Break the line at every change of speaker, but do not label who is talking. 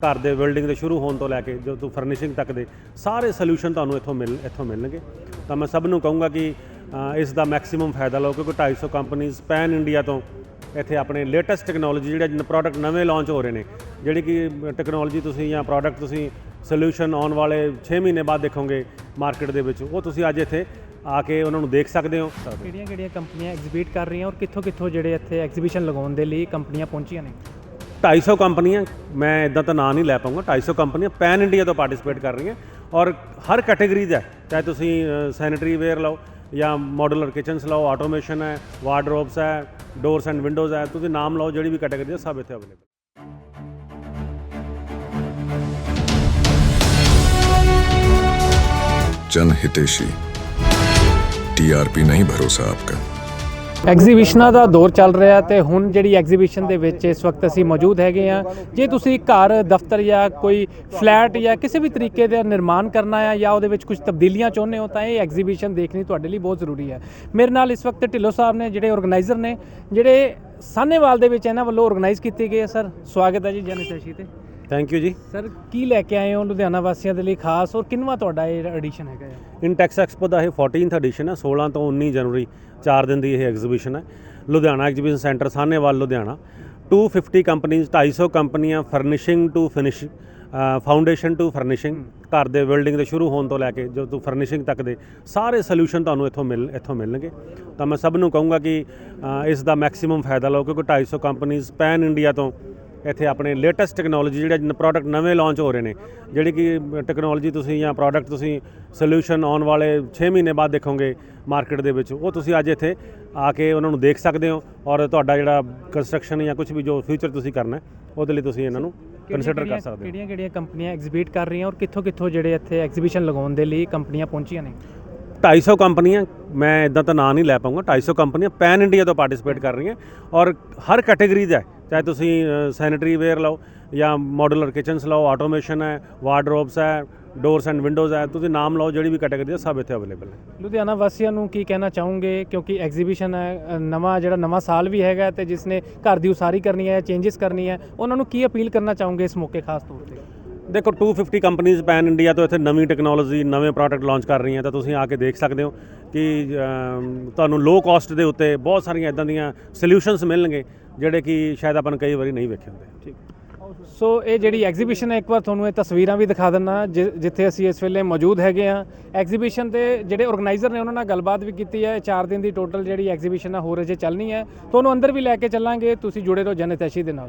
ਘਰ ਦੇ ਬਿਲਡਿੰਗ ਦੇ ਸ਼ੁਰੂ ਹੋਣ ਤੋਂ ਲੈ ਕੇ ਜਦੋਂ ਤੋਂ ਫਰਨਿਸ਼ਿੰਗ ਤੱਕ ਦੇ ਸਾਰੇ ਸੋਲੂਸ਼ਨ ਤੁਹਾਨੂੰ ਇੱਥੋਂ ਮਿਲ, ਇੱਥੋਂ ਮਿਲਣਗੇ। ਤਾਂ ਮੈਂ ਸਭ ਨੂੰ ਕਹੂੰਗਾ ਕਿ ਇਸ ਦਾ ਮੈਕਸਿਮਮ ਫਾਇਦਾ ਲਓ ਕਿਉਂਕਿ 250 ਕੰਪਨੀਆਂ ਪੈਨ ਇੰਡੀਆ ਤੋਂ ਇੱਥੇ ਆਪਣੇ ਲੇਟੈਸਟ ਟੈਕਨੋਲੋਜੀ ਜਿਹੜੇ ਪ੍ਰੋਡਕਟ ਨਵੇਂ ਲਾਂਚ ਹੋ ਰਹੇ ਨੇ, ਜਿਹੜੀ ਕਿ ਟੈਕਨੋਲੋਜੀ ਤੁਸੀਂ ਜਾਂ ਪ੍ਰੋਡਕਟ ਤੁਸੀਂ ਸੋਲੂਸ਼ਨ ਆਉਣ ਵਾਲੇ 6 ਮਹੀਨੇ ਬਾਅਦ ਦੇਖੋਗੇ ਮਾਰਕੀਟ ਦੇ ਵਿੱਚ, ਉਹ ਤੁਸੀਂ ਅੱਜ ਇੱਥੇ ਆ ਕੇ ਉਹਨਾਂ ਨੂੰ ਦੇਖ ਸਕਦੇ ਹੋ।
ਕਿਹੜੀਆਂ ਕਿਹੜੀਆਂ ਕੰਪਨੀਆਂ ਐਗਜ਼ੀਬਿਟ ਕਰ ਰਹੀਆਂ ਔਰ ਕਿੱਥੋਂ ਕਿੱਥੋਂ ਜਿਹੜੇ ਇੱਥੇ ਐਗਜ਼ੀਬਿਸ਼ਨ ਲਗਾਉਣ ਦੇ ਲਈ ਕੰਪਨੀਆਂ ਪਹੁੰਚੀਆਂ ਨੇ?
250 ਕੰਪਨੀਆਂ ਮੈਂ ਇਦਾਂ ਤਾਂ ਨਾਂ ਨਹੀਂ ਲੈ ਪਾਉਂਗਾ 250 ਕੰਪਨੀਆਂ ਪੈਨ ਇੰਡੀਆ ਤੋਂ ਪਾਰਟਿਸਿਪੇਟ ਕਰ ਰਹੀਆਂ ਔਰ ਹਰ ਕੈਟਾਗਰੀ ਦਾ ਹੈ। ਚਾਹੇ ਤੁਸੀਂ ਸੈਨੀਟਰੀ ਵੇਅਰ ਲਓ ਜਾਂ ਮਾਡੂਲਰ ਕਿਚਨਸ ਲਓ ਆਟੋਮੇਸ਼ਨ ਹੈ ਵਾਰਡਰੋਬਸ ਹੈ ਡੋਰਸ ਐਂਡ ਵਿੰਡੋਜ਼ ਹੈ ਤੁਸੀਂ ਨਾਮ ਲਓ ਜਿਹੜੀ ਵੀ ਕੈਟਾਗਰੀ ਦਾ ਸਭ ਇੱਥੇ ਅਵੇਲੇਬਲ
जन हितेशी टीआरपी नहीं भरोसा आपका
ਐਗਜ਼ੀਬਿਸ਼ਨਾਂ ਦਾ ਦੌਰ ਚੱਲ ਰਿਹਾ ਤੇ ਹੁਣ ਜਿਹੜੀ ਐਗਜ਼ੀਬਿਸ਼ਨ ਦੇ ਵਿੱਚ ਇਸ ਵਕਤ ਅਸੀਂ ਮੌਜੂਦ ਹੈਗੇ ਆ ਜੇ ਤੁਸੀਂ ਘਰ, ਦਫ਼ਤਰ ਜਾਂ ਕੋਈ ਫਲੈਟ ਜਾਂ ਕਿਸੇ ਵੀ ਤਰੀਕੇ ਦਾ ਨਿਰਮਾਣ ਕਰਨਾ ਹੈ ਜਾਂ ਉਹਦੇ ਵਿੱਚ ਕੁਝ ਤਬਦੀਲੀਆਂ ਚਾਹੁੰਦੇ ਹੋ ਤਾਂ ਇਹ ਐਗਜ਼ੀਬਿਸ਼ਨ ਦੇਖਣੀ ਤੁਹਾਡੇ ਲਈ ਬਹੁਤ ਜ਼ਰੂਰੀ ਹੈ। ਮੇਰੇ ਨਾਲ ਇਸ ਵਕਤ ਢਿੱਲੋਂ ਸਾਹਿਬ ਨੇ ਜਿਹੜੇ ਆਰਗੇਨਾਈਜ਼ਰ ਨੇ, ਜਿਹੜੇ ਸਾਨੇਵਾਲ ਦੇ ਵਿੱਚ ਇਹਨਾਂ ਵੱਲੋਂ ਆਰਗੇਨਾਈਜ਼ ਕੀਤੀ ਗਈ ਹੈ। ਸਰ, ਸਵਾਗਤ ਹੈ ਜੀ ਜਨਤਸ਼ੀ ਤੇ।
ਥੈਂਕ ਯੂ ਜੀ।
ਸਰ ਕੀ ਲੈ ਕੇ ਆਏ ਹੋ ਲੁਧਿਆਣਾ ਵਾਸੀਆਂ ਦੇ ਲਈ ਖਾਸ ਔਰ ਕਿੰਨਵਾ ਤੁਹਾਡਾ ਇਹ ਐਡੀਸ਼ਨ ਹੈਗਾ ਹੈ?
ਇਨਟੈਕਸ ਐਕਸਪੋ ਦਾ ਇਹ 14th ਐਡੀਸ਼ਨ ਹੈ 16 ਤੋਂ 19 ਜਨਵਰੀ 4 ਦਿਨ ਦੀ ਇਹ ਐਗਜ਼ੀਬਿਸ਼ਨ ਹੈ। Ludhiana exhibition centre Sahnewal Ludhiana. 250 ਕੰਪਨੀਆਂ 250 ਕੰਪਨੀਆਂ furnishing to finish foundation to furnishing ਘਰ ਦੇ ਬਿਲਡਿੰਗ ਦੇ ਸ਼ੁਰੂ ਹੋਣ ਤੋਂ ਲੈ ਕੇ ਜਦੋਂ ਤੋਂ ਫਰਨਿਸ਼ਿੰਗ ਤੱਕ ਦੇ ਸਾਰੇ ਸੋਲੂਸ਼ਨ ਤੁਹਾਨੂੰ ਇੱਥੋਂ ਮਿਲ ਇੱਥੋਂ ਮਿਲਣਗੇ। ਤਾਂ ਮੈਂ ਸਭ ਨੂੰ ਕਹੂੰਗਾ ਕਿ ਇਸ ਦਾ ਮੈਕਸਿਮਮ ਫਾਇਦਾ ਲਓ ਕਿਉਂਕਿ 250 ਕੰਪਨੀਆਂ ਪੈਨ ਇੰਡੀਆ ਤੋਂ ਇੱਥੇ ਆਪਣੇ ਲੇਟੈਸਟ ਟੈਕਨੋਲੋਜੀ ਜਿਹੜੇ ਪ੍ਰੋਡਕਟ ਨਵੇਂ ਲਾਂਚ ਹੋ ਰਹੇ ਨੇ ਜਿਹੜੀ ਕਿ ਟੈਕਨੋਲੋਜੀ ਤੁਸੀਂ ਜਾਂ ਪ੍ਰੋਡਕਟ ਤੁਸੀਂ ਸੋਲੂਸ਼ਨ ਆਉਣ ਵਾਲੇ 6 ਮਹੀਨੇ ਬਾਅਦ ਦੇਖੋਗੇ ਮਾਰਕੀਟ ਦੇ ਵਿੱਚ ਉਹ ਤੁਸੀਂ ਅੱਜ ਇੱਥੇ ਆ ਕੇ ਉਹਨਾਂ ਨੂੰ ਦੇਖ ਸਕਦੇ ਹੋ ਔਰ ਤੁਹਾਡਾ ਜਿਹੜਾ ਕੰਸਟਰਕਸ਼ਨ ਜਾਂ ਕੁਝ ਵੀ ਜੋ ਫਿਊਚਰ ਤੁਸੀਂ ਕਰਨਾ ਹੈ, ਉਹਦੇ ਲਈ ਤੁਸੀਂ ਇਹਨਾਂ ਨੂੰ ਕੰਸੀਡਰ ਕਰ ਸਕਦੇ ਹੋ
ਕਿਹੜੀਆਂ ਕਿਹੜੀਆਂ ਕੰਪਨੀਆਂ ਐਗਜ਼ੀਬਿਟ ਕਰ ਰਹੀਆਂ ਔਰ ਕਿੱਥੋਂ ਕਿੱਥੋਂ ਜਿਹੜੇ ਇੱਥੇ ਐਗਜ਼ੀਬਿਸ਼ਨ ਲਗਾਉਣ ਦੇ ਲਈ ਕੰਪਨੀਆਂ ਪਹੁੰਚੀਆਂ ਨੇ
250 ਕੰਪਨੀਆਂ ਮੈਂ ਇਦਾਂ ਤਾਂ ਨਾਂ ਨਹੀਂ ਲੈ ਪਾਉਂਗਾ 250 ਕੰਪਨੀਆਂ ਪੈਨ ਇੰਡੀਆ ਤੋਂ ਪਾਰਟਿਸਿਪੇਟ ਕਰ ਰਹੀਆਂ ਔਰ ਹਰ ਕੈਟਾਗਰੀ ਦਾ। ਚਾਹੇ ਤੁਸੀਂ ਸੈਨੀਟਰੀ ਵੇਅਰ ਲਓ ਜਾਂ ਮਾਡੂਲਰ ਕਿਚਨਸ ਲਓ ਆਟੋਮੇਸ਼ਨ ਹੈ ਵਾਰਡਰੋਬਸ ਹੈ ਡੋਰਸ ਐਂਡ ਵਿੰਡੋਜ਼ ਹੈ ਤੁਸੀਂ ਨਾਮ ਲਓ ਜਿਹੜੀ ਵੀ ਕੈਟਾਗਰੀ ਦਾ ਸਭ ਇੱਥੇ ਅਵੇਲੇਬਲ ਹੈ।
ਲੁਧਿਆਣਾ ਵਾਸੀਆਂ ਨੂੰ ਕੀ ਕਹਿਣਾ ਚਾਹੋਗੇ? ਕਿਉਂਕਿ ਐਗਜ਼ੀਬਿਸ਼ਨ ਹੈ ਨਵਾਂ ਜਿਹੜਾ ਨਵਾਂ ਸਾਲ ਵੀ ਹੈਗਾ ਤੇ ਜਿਸ ਨੇ ਘਰ ਦੀ ਉਸਾਰੀ ਕਰਨੀ ਹੈ ਚੇਂਜਸ ਕਰਨੀ ਹੈ ਉਹਨਾਂ ਨੂੰ ਕੀ ਅਪੀਲ ਕਰਨਾ ਚਾਹੋਗੇ ਇਸ ਮੌਕੇ ਖਾਸ ਤੌਰ ਤੇ?
ਦੇਖੋ 250 ਕੰਪਨੀਆਂ ਪੈਨ ਇੰਡੀਆ ਤੋਂ ਇੱਥੇ ਨਵੀਂ ਟੈਕਨੋਲੋਜੀ ਨਵੇਂ ਪ੍ਰੋਡਕਟ ਲਾਂਚ ਕਰ ਰਹੀਆਂ ਤਾਂ ਤੁਸੀਂ ਆ ਕੇ ਦੇਖ ਸਕਦੇ ਹੋ। ਕਿ ਤੁਹਾਨੂੰ ਲੋ ਕਾਸਟ ਦੇ ਉੱਤੇ ਬਹੁਤ ਸਾਰੀਆਂ ਇਦਾਂ ਦੀਆਂ ਸੋਲੂਸ਼ਨਸ ਮਿਲਣਗੇ, ਜਿਹੜੇ ਕਿ ਸ਼ਾਇਦ ਆਪਾਂ ਕਈ ਵਾਰੀ ਨਹੀਂ ਵੇਖੇ ਹੁੰਦੇ। ਠੀਕ।
ਸੋ ਇਹ ਜਿਹੜੀ ਐਗਜ਼ੀਬਿਸ਼ਨ ਹੈ, ਇੱਕ ਵਾਰ ਤੁਹਾਨੂੰ ਇਹ ਤਸਵੀਰਾਂ ਵੀ ਦਿਖਾ ਦਿੰਨਾ ਜਿੱਥੇ ਅਸੀਂ ਇਸ ਵੇਲੇ ਮੌਜੂਦ ਹੈਗੇ ਆ ਐਗਜ਼ੀਬਿਸ਼ਨ ਦੇ ਜਿਹੜੇ ਆਰਗੇਨਾਈਜ਼ਰ ਨੇ, ਉਹਨਾਂ ਨਾਲ ਗੱਲਬਾਤ ਵੀ ਕੀਤੀ ਹੈ। 4 ਦਿਨ ਦੀ ਟੋਟਲ ਜਿਹੜੀ ਐਗਜ਼ੀਬਿਸ਼ਨ ਹੈ ਹੋਰ ਅਜੇ ਚੱਲਣੀ ਹੈ। ਤੁਹਾਨੂੰ ਅੰਦਰ ਵੀ ਲੈ ਕੇ ਚੱਲਾਂਗੇ। ਤੁਸੀਂ ਜੁੜੇ ਰਹੋ ਜਨਤੈਸ਼ੀ ਦੇ ਨਾਲ।